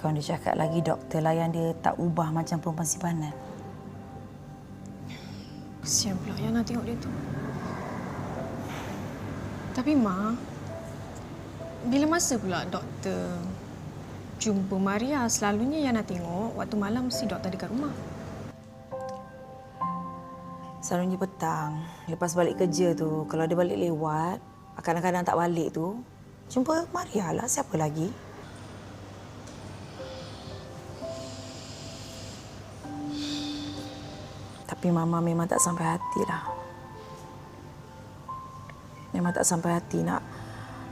Kau dia cakap lagi doktor layan dia tak ubah macam perempuan simpanan. Kesian pula Yana tengok dia tu. Tapi Ma, bila masa pula doktor jumpa Maria? Selalunya Yana tengok waktu malam mesti doktor dekat rumah. Selalunya petang, lepas balik kerja tu, kalau dia balik lewat, kadang-kadang tak balik tu, jumpa Maria lah, siapa lagi? Tapi Mama memang tak sampai hati lah. Memang tak sampai hati nak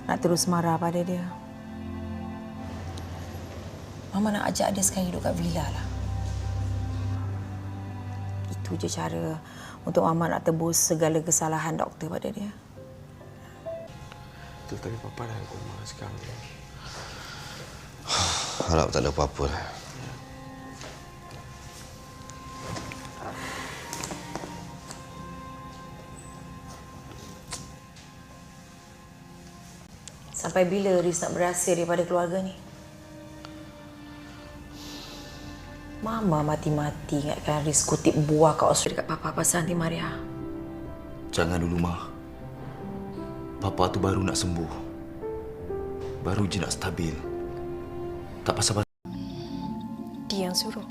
nak terus marah pada dia. Mama nak ajak dia sekarang hidup kat villa lah. Itu je cara untuk Mama nak tebus segala kesalahan doktor pada dia. Betul tadi papa dah koma sekarang. Harap tak ada apa-apa lah. Sampai bila Riz nak berhasil daripada keluarga ni? Mama mati-mati ingatkan Riz kutip buah kat Australia dekat Papa pasal Aunty Maria. Jangan dulu, Ma. Papa tu baru nak sembuh. Baru je nak stabil. Tak pasal Dia yang suruh.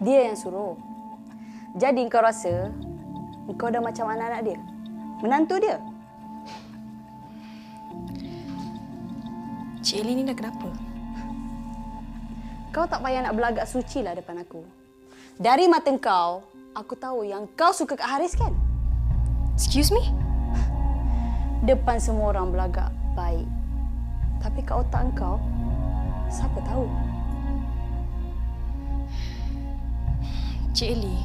Dia yang suruh. Jadi kau rasa kau dah macam anak-anak dia? Menantu dia? Cik Elin ni dah kenapa? Kau tak payah nak berlagak suci lah depan aku. Dari mata kau, aku tahu yang kau suka Kak Haris kan? Excuse me? Depan semua orang berlagak baik. Tapi kat otak kau, siapa tahu? Cik Eli,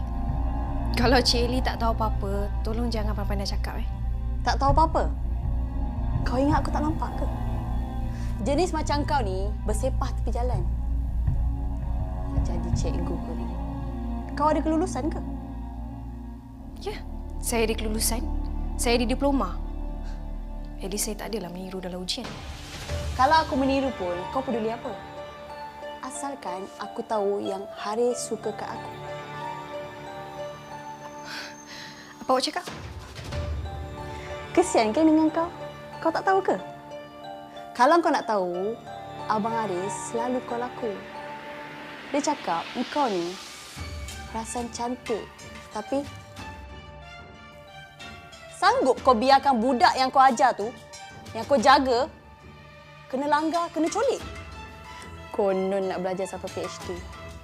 kalau Cik Eli tak tahu apa-apa, tolong jangan pandai-pandai cakap eh. Tak tahu apa-apa? Kau ingat aku tak nampak ke? Jenis macam kau ni bersepah tepi jalan. Jadi cikgu kau ni. Kau ada kelulusan ke? Ya, saya ada kelulusan. Saya ada diploma. At least saya tak adalah meniru dalam ujian. Kalau aku meniru pun, kau peduli apa? Asalkan aku tahu yang Haris suka kat aku. Apa awak cakap? Kesian kan dengan kau? Kau tak tahu ke? Kalau kau nak tahu, Abang Haris selalu call aku. Dia cakap, engkau ni perasan cantik. Tapi, sanggup kau biarkan budak yang kau ajar tu, yang kau jaga, kena langgar, kena colik? Konon nak belajar sampai PhD.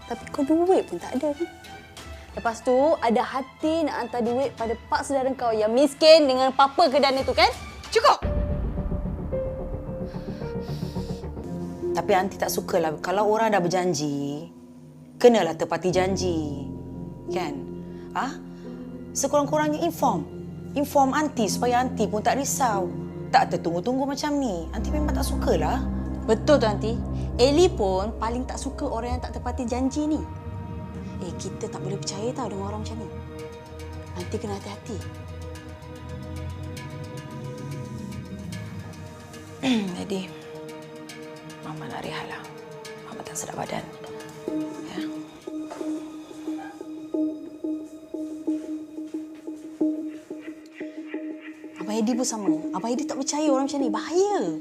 Tapi kau duit pun tak ada. Lepas tu, ada hati nak hantar duit pada pak saudara kau yang miskin dengan papa kedana tu kan? Cukup! Tapi Aunty tak sukalah kalau orang dah berjanji, kenalah tepati janji. Kan? Ah? Sekurang-kurangnya inform. Inform Aunty supaya Aunty pun tak risau. Tak tertunggu-tunggu macam ni. Aunty memang tak sukalah. Betul tu, Aunty. Eli pun paling tak suka orang yang tak tepati janji ni. Eh, kita tak boleh percaya tau dengan orang macam ni. Nanti kena hati-hati. Jadi, Mama nak rehat lah. Mama tak sedap badan. Ya. Abang Edi pun sama. Abang Edi tak percaya orang macam ni. Bahaya.